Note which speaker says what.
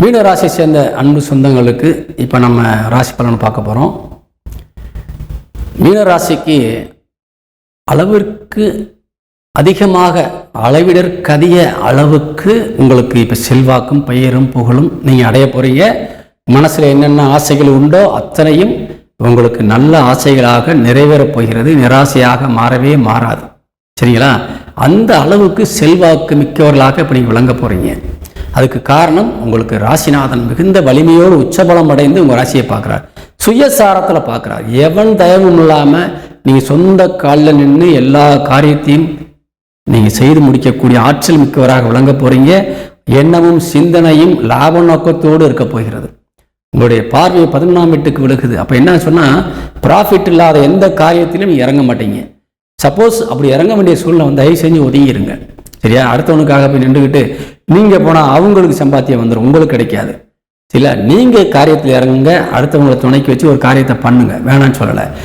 Speaker 1: மீன ராசியை சேர்ந்த அன்பு சொந்தங்களுக்கு இப்போ நம்ம ராசி பலன் பார்க்க போகிறோம் மீன ராசிக்கு அளவிற்கு அதிகமாக அளவிடற்கதிய அளவுக்கு உங்களுக்கு இப்போ செல்வாக்கும் பெயரும் புகழும் நீங்கள் அடைய போகிறீங்க மனசில் என்னென்ன ஆசைகள் உண்டோ அத்தனையும் உங்களுக்கு நல்ல ஆசைகளாக நிறைவேறப் போகிறது. நிராசையாக மாறவே மாறாது. சரிங்களா? அந்த அளவுக்கு செல்வாக்கு மிக்கவர்களாக இப்போ நீங்கள் விளங்க போகிறீங்க அதுக்கு காரணம் உங்களுக்கு ராசிநாதன் மிகுந்த வலிமையோடு உச்சபலம் அடைந்து உங்கள் ராசியை பார்க்குறார். சுயசாரத்தில் பார்க்குறார். எவன் தயவும் இல்லாமல் நீங்கள் சொந்த காலில் நின்று எல்லா காரியத்தையும் நீங்கள் செய்து முடிக்கக்கூடிய ஆற்றல் மிக்கவராக விளங்க போகிறீங்க எண்ணமும் சிந்தனையும் லாப நோக்கத்தோடு இருக்க போகிறது. உங்களுடைய பார்வை பதினொன்றாம் வீட்டுக்கு விழுகுது. அப்போ என்ன சொன்னால் ப்ராஃபிட் இல்லாத எந்த காரியத்திலும் நீங்க இறங்க மாட்டீங்க. சப்போஸ் அப்படி இறங்க வேண்டிய சூழ்நிலை வந்து தயவு செஞ்சு ஒதுங்கிருங்க. சரியா? அடுத்தவனுக்காக போய் நின்றுக்கிட்டு நீங்கள் போனால் அவங்களுக்கு சம்பாத்தியம் வந்துடும் உங்களுக்கு கிடைக்காது. சில நீங்கள் காரியத்தில் இறங்குங்க அடுத்தவங்களை துணைக்கு வச்சு ஒரு காரியத்தை பண்ணுங்க. வேணாம்னு சொல்லலை.